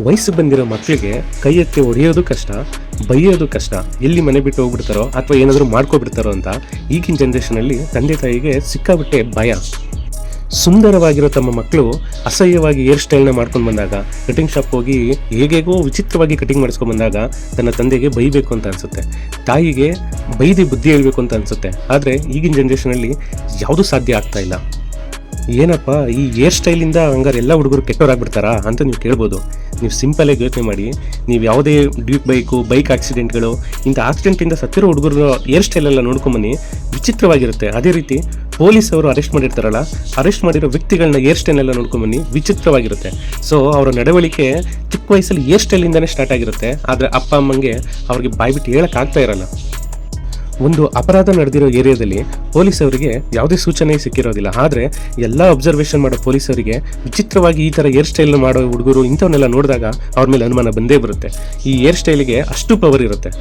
ವಯಸ್ಸು ಬಂದಿರೋ ಮಕ್ಕಳಿಗೆ ಕೈ ಎತ್ತಿ ಹೊಡೆಯೋದು ಕಷ್ಟ, ಬೈಯೋದು ಕಷ್ಟ, ಎಲ್ಲಿ ಮನೆ ಬಿಟ್ಟು ಹೋಗ್ಬಿಡ್ತಾರೋ ಅಥವಾ ಏನಾದರೂ ಮಾಡ್ಕೊಬಿಡ್ತಾರೋ ಅಂತ ಈಗಿನ ಜನ್ರೇಷನಲ್ಲಿ ತಂದೆ ತಾಯಿಗೆ ಸಿಕ್ಕಾಬಿಟ್ಟೆ ಭಯ. ಸುಂದರವಾಗಿರೋ ತಮ್ಮ ಮಕ್ಕಳು ಅಸಹ್ಯವಾಗಿ ಹೇರ್ ಸ್ಟೈಲ್ನ ಮಾಡ್ಕೊಂಡು ಬಂದಾಗ, ಕಟಿಂಗ್ ಶಾಪ್ ಹೋಗಿ ಹೇಗೇಗೋ ವಿಚಿತ್ರವಾಗಿ ಕಟಿಂಗ್ ಮಾಡಿಸ್ಕೊಂಡು ಬಂದಾಗ ತನ್ನ ತಂದೆಗೆ ಬೈಬೇಕು ಅಂತ ಅನಿಸುತ್ತೆ. ತಾಯಿಗೆ ಬೈದಿ ಬುದ್ಧಿ ಹೇಳಬೇಕು ಅಂತ ಅನಿಸುತ್ತೆ. ಆದರೆ ಈಗಿನ ಜನ್ರೇಷನಲ್ಲಿ ಯಾವುದೂ ಸಾಧ್ಯ ಆಗ್ತಾ ಇಲ್ಲ. ಏನಪ್ಪ, ಈ ಹೇರ್ ಸ್ಟೈಲಿಂದ ಹಂಗಾರೆ ಎಲ್ಲ ಹುಡುಗರು ಕೆಟ್ಟವರಾಗ್ಬಿಡ್ತಾರಾ ಅಂತ ನೀವು ಕೇಳ್ಬೋದು. ನೀವು ಸಿಂಪಲಾಗಿ ಯೋಚನೆ ಮಾಡಿ. ನೀವು ಯಾವುದೇ ಡ್ಯೂಕ್ ಬೈಕು ಬೈಕ್ ಆಕ್ಸಿಡೆಂಟ್ಗಳು ಇಂಥ ಆಕ್ಸಿಡೆಂಟಿಂದ ಸತ್ತಿರೋ ಹುಡುಗರು ಹೇರ್ ಸ್ಟೈಲೆಲ್ಲ ನೋಡ್ಕೊಂಬನ್ನಿ ವಿಚಿತ್ರವಾಗಿರುತ್ತೆ. ಅದೇ ರೀತಿ ಪೊಲೀಸ್ ಅವರು ಅರೆಸ್ಟ್ ಮಾಡಿರ್ತಾರಲ್ಲ ಅರೆಸ್ಟ್ ಮಾಡಿರೋ ವ್ಯಕ್ತಿಗಳನ್ನ ಹೇರ್ ಸ್ಟೈಲ್ ಎಲ್ಲ ನೋಡ್ಕೊಂಬನ್ನಿ ವಿಚಿತ್ರವಾಗಿರುತ್ತೆ. ಸೊ ಅವರ ನಡವಳಿಕೆ ಚಿಕ್ಕ ವಯಸ್ಸಲ್ಲಿ ಹೇರ್ ಸ್ಟೈಲಿಂದನೇ ಸ್ಟಾರ್ಟ್ ಆಗಿರುತ್ತೆ. ಆದರೆ ಅಪ್ಪ, ಅಮ್ಮಂಗೆ ಅವ್ರಿಗೆ ಬಾಯ್ಬಿಟ್ಟು ಹೇಳೋಕ್ಕಾಗ್ತಾ ಇರಲ್ಲ. ಒಂದು ಅಪರಾಧ ನಡೆದಿರೋ ಏರಿಯಾದಲ್ಲಿ ಪೊಲೀಸ್ ಅವರಿಗೆ ಯಾವುದೇ ಸೂಚನೆ ಸಿಕ್ಕಿರೋದಿಲ್ಲ. ಆದರೆ ಎಲ್ಲ ಅಬ್ಸರ್ವೇಷನ್ ಮಾಡೋ ಪೊಲೀಸ್ ಅವರಿಗೆ ವಿಚಿತ್ರವಾಗಿ ಈ ಥರ ಹೇರ್ ಸ್ಟೈಲ್ ಮಾಡೋ ಹುಡುಗರು ಇಂಥವನ್ನೆಲ್ಲ ನೋಡಿದಾಗ ಅವ್ರ ಮೇಲೆ ಅನುಮಾನ ಬಂದೇ ಬರುತ್ತೆ. ಈ ಏರ್ ಸ್ಟೈಲಿಗೆ ಅಷ್ಟು ಪವರ್ ಇರುತ್ತೆ.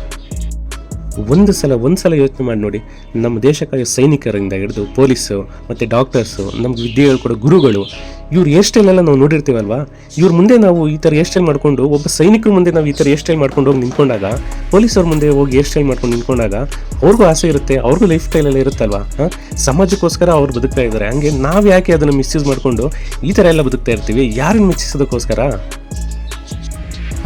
ಒಂದು ಸಲ ಒಂದು ಸಲ ಯೋಚನೆ ಮಾಡಿ ನೋಡಿ. ನಮ್ಮ ದೇಶಕ್ಕಾಗಿ ಸೈನಿಕರಿಂದ ಹಿಡಿದು ಪೊಲೀಸು ಮತ್ತು ಡಾಕ್ಟರ್ಸು ನಮ್ಗೆ ವಿದ್ಯೆ ಹೇಳ್ಕೊಡೋ ಗುರುಗಳು ಇವ್ರ ಹೇರ್ ಸ್ಟೈಲೆಲ್ಲ ನಾವು ನೋಡಿರ್ತೀವಲ್ವಾ? ಇವ್ರ ಮುಂದೆ ನಾವು ಈ ಥರ ಏರ್ ಸ್ಟೈಲ್ ಮಾಡಿಕೊಂಡು, ಒಬ್ಬ ಸೈನಿಕರ ಮುಂದೆ ನಾವು ಈ ಥರ ಏರ್ ಸ್ಟೈಲ್ ಮಾಡ್ಕೊಂಡು ಹೋಗಿ ನಿಂತ್ಕೊಂಡಾಗ, ಪೊಲೀಸವ್ರ ಮುಂದೆ ಹೋಗಿ ಏರ್ ಸ್ಟೈಲ್ ಮಾಡ್ಕೊಂಡು ನಿಂತ್ಕೊಂಡಾಗ ಅವ್ರಿಗೂ ಆಸೆ ಇರುತ್ತೆ, ಅವ್ರಿಗೂ ಲೈಫ್ ಸ್ಟೈಲೆಲ್ಲ ಇರುತ್ತಲ್ವಾ? ಸಮಾಜಕ್ಕೋಸ್ಕರ ಅವ್ರು ಬದುಕ್ತಾ ಇದ್ದಾರೆ. ಹಂಗೆ ನಾವು ಯಾಕೆ ಅದನ್ನು ಮಿಸ್ಯೂಸ್ ಮಾಡಿಕೊಂಡು ಈ ಥರ ಎಲ್ಲ ಬದುಕ್ತಾ ಇರ್ತೀವಿ? ಯಾರನ್ನು ಮೆಚ್ಚಿಸೋದಕ್ಕೋಸ್ಕರ?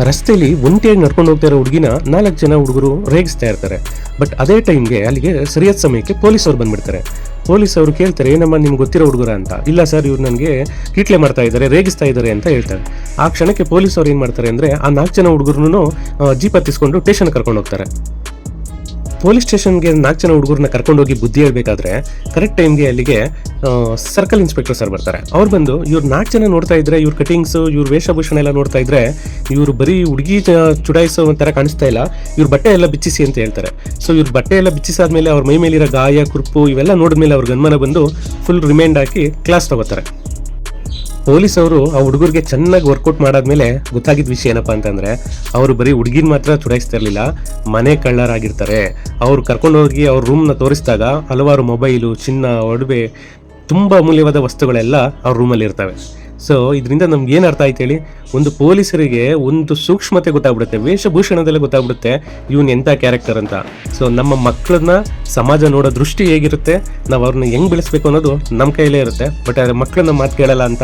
ರಸ್ತೆಯಲ್ಲಿ ಒಂಟಿಯಾಗಿ ನಡ್ಕೊಂಡು ಹೋಗ್ತಾ ಇರೋ ಹುಡುಗಿನ ನಾಲ್ಕು ಜನ ಹುಡುಗರು ರೇಗಿಸ್ತಾ ಇರ್ತಾರೆ. ಬಟ್ ಅದೇ ಟೈಮ್ಗೆ ಅಲ್ಲಿಗೆ ಸರಿಯಾದ ಸಮಯಕ್ಕೆ ಪೊಲೀಸವ್ರು ಬಂದ್ಬಿಡ್ತಾರೆ. ಪೊಲೀಸ್ ಅವರು ಕೇಳ್ತಾರೆ, ಏನಮ್ಮ ನಿಮ್ಗೆ ಗೊತ್ತಿರೋ ಹುಡುಗರ ಅಂತ. ಇಲ್ಲ ಸರ್, ಇವ್ರು ನನಗೆ ಕೀಟ್ಲೆ ಮಾಡ್ತಾ ಇದ್ದಾರೆ, ರೇಗಿಸ್ತಾ ಇದ್ದಾರೆ ಅಂತ ಹೇಳ್ತಾರೆ. ಆ ಕ್ಷಣಕ್ಕೆ ಪೊಲೀಸ್ ಅವ್ರು ಏನು ಮಾಡ್ತಾರೆ ಅಂದರೆ, ಆ ನಾಲ್ಕು ಜನ ಹುಡುಗರನ್ನು ಜೀಪ್ ಹತ್ತಿಸ್ಕೊಂಡು ಸ್ಟೇಷನ್ ಕರ್ಕೊಂಡು ಹೋಗ್ತಾರೆ. ಪೊಲೀಸ್ ಸ್ಟೇಷನ್ಗೆ ನಾಲ್ಕು ಜನ ಹುಡುಗರನ್ನ ಕರ್ಕೊಂಡೋಗಿ ಬುದ್ಧಿ ಹೇಳ್ಬೇಕಾದ್ರೆ ಕರೆಕ್ಟ್ ಟೈಮ್ಗೆ ಅಲ್ಲಿಗೆ ಸರ್ಕಲ್ ಇನ್ಸ್ಪೆಕ್ಟರ್ ಸರ್ ಬರ್ತಾರೆ. ಅವ್ರು ಬಂದು ಇವ್ರು ನಾಲ್ಕು ಜನ ನೋಡ್ತಾ ಇದ್ರೆ, ಇವ್ರ ಕಟಿಂಗ್ಸು ಇವ್ರ ವೇಷಭೂಷಣ ಎಲ್ಲ ನೋಡ್ತಾ ಇದ್ರೆ, ಇವ್ರು ಬರೀ ಹುಡುಗಿ ಚುಡಾಯಿಸೋ ಒಂಥರ ಕಾಣಿಸ್ತಾ ಇಲ್ಲ, ಇವ್ರ ಬಟ್ಟೆ ಎಲ್ಲ ಬಿಚ್ಚಿಸಿ ಅಂತ ಹೇಳ್ತಾರೆ. ಸೊ ಇವ್ರ ಬಟ್ಟೆ ಎಲ್ಲ ಬಿಚ್ಚಿಸಾದ್ಮೇಲೆ ಅವ್ರ ಮೈ ಮೇಲಿರೋ ಗಾಯ, ಕುರುಪು ಇವೆಲ್ಲ ನೋಡಿದ್ಮೇಲೆ ಅವ್ರ ಗನ್ಮನ ಬಂದು ಫುಲ್ ರಿಮೈಂಡ್ ಹಾಕಿ ಕ್ಲಾಸ್ ತಗೋತಾರೆ. ಪೊಲೀಸ್ ಅವರು ಆ ಹುಡುಗರಿಗೆ ಚೆನ್ನಾಗಿ ವರ್ಕೌಟ್ ಮಾಡಾದ್ಮೇಲೆ ಗೊತ್ತಾಗಿದ್ದ ವಿಷಯ ಏನಪ್ಪಾ ಅಂತಂದ್ರೆ, ಅವರು ಬರೀ ಹುಡುಗಿನ ಮಾತ್ರ ಚುಡಾಯಿಸ್ತಾ ಮನೆ ಕಳ್ಳರಾಗಿರ್ತಾರೆ. ಅವ್ರು ಕರ್ಕೊಂಡೋಗಿ ಅವ್ರ ರೂಮ್ನ ತೋರಿಸಿದಾಗ ಹಲವಾರು ಮೊಬೈಲು ಚಿನ್ನ, ಒಡವೆ, ತುಂಬ ಅಮೂಲ್ಯವಾದ ವಸ್ತುಗಳೆಲ್ಲ ಅವ್ರ ರೂಮಲ್ಲಿ ಇರ್ತವೆ ಸೊ ಇದರಿಂದ ನಮ್ಗೆ ಏನು ಅರ್ಥ ಆಯ್ತು ಹೇಳಿ? ಒಂದು ಪೊಲೀಸರಿಗೆ ಒಂದು ಸೂಕ್ಷ್ಮತೆ ಗೊತ್ತಾಗ್ಬಿಡುತ್ತೆ, ವೇಷಭೂಷಣದಲ್ಲೇ ಗೊತ್ತಾಗ್ಬಿಡುತ್ತೆ ಇವನ್ ಎಂಥ ಕ್ಯಾರೆಕ್ಟರ್ ಅಂತ. ಸೊ ನಮ್ಮ ಮಕ್ಕಳನ್ನ ಸಮಾಜ ನೋಡೋ ದೃಷ್ಟಿ ಹೇಗಿರುತ್ತೆ, ನಾವು ಅವ್ರನ್ನ ಹೆಂಗ್ ಬೆಳೆಸ್ಬೇಕು ಅನ್ನೋದು ನಮ್ಮ ಕೈಲೇ ಇರುತ್ತೆ. ಬಟ್ ಅದ್ರ ಮಕ್ಕಳನ್ನ ಮಾತು ಕೇಳಲ್ಲ ಅಂತ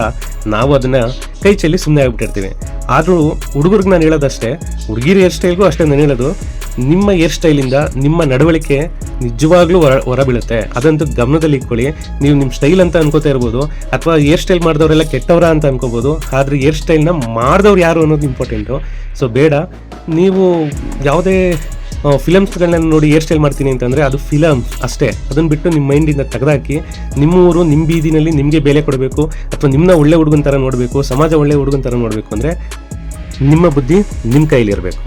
ನಾವು ಅದನ್ನ ಕೈ ಚೆಲ್ಲಿ ಸುಮ್ಮನೆ ಆಗ್ಬಿಟ್ಟಿರ್ತೀವಿ. ಆದರೂ ಹುಡುಗರಿಗೆ ನಾನು ಹೇಳೋದಷ್ಟೇ, ಹುಡುಗಿರ ಹೇರ್ ಸ್ಟೈಲ್ಗೂ ಅಷ್ಟೇ ನಾನು ಹೇಳೋದು. ನಿಮ್ಮ ಹೇರ್ ಸ್ಟೈಲಿಂದ ನಿಮ್ಮ ನಡವಳಿಕೆ ನಿಜವಾಗ್ಲೂ ಹೊರ, ಹೊರಬೀಳುತ್ತೆ. ಅದಂತೂ ಗಮನದಲ್ಲಿ ಇಟ್ಕೊಳ್ಳಿ. ನೀವು ನಿಮ್ಮ ಸ್ಟೈಲ್ ಅಂತ ಅನ್ಕೋತಾ ಇರ್ಬೋದು, ಅಥವಾ ಹೇರ್ ಸ್ಟೈಲ್ ಮಾಡಿದವರೆಲ್ಲ ಕೆಟ್ಟವರ ಅಂತ ಅನ್ಕೋಬೋದು, ಆದರೆ ಹೇರ್ ಸ್ಟೈಲ್ನ ಮಾಡಿದವ್ರು ಯಾರು ಅನ್ನೋದು ಇಂಪಾರ್ಟೆಂಟು ಸೊ ಬೇಡ. ನೀವು ಯಾವುದೇ ಫಿಲಮ್ಸ್ಗಳನ್ನ ನೋಡಿ ಹೇರ್ ಸ್ಟೈಲ್ ಮಾಡ್ತೀನಿ ಅಂತಂದರೆ ಅದು ಫಿಲಮ್ ಅಷ್ಟೇ. ಅದನ್ನು ಬಿಟ್ಟು ನಿಮ್ಮ ಮೈಂಡಿಂದ ತೆಗೆದಾಕಿ ನಿಮ್ಮ ಊರು ನಿಮ್ಮ ಬೀದಿನಲ್ಲಿ ನಿಮಗೆ ಬೆಲೆ ಕೊಡಬೇಕು ಅಥವಾ ನಿಮ್ಮನ್ನ ಒಳ್ಳೆ ಹುಡುಗನ ಥರ ನೋಡಬೇಕು, ಸಮಾಜ ಒಳ್ಳೆ ಹುಡುಗನ ಥರ ನೋಡಬೇಕು ಅಂದರೆ ನಿಮ್ಮ ಬುದ್ಧಿ ನಿಮ್ಮ ಕೈಲಿರಬೇಕು.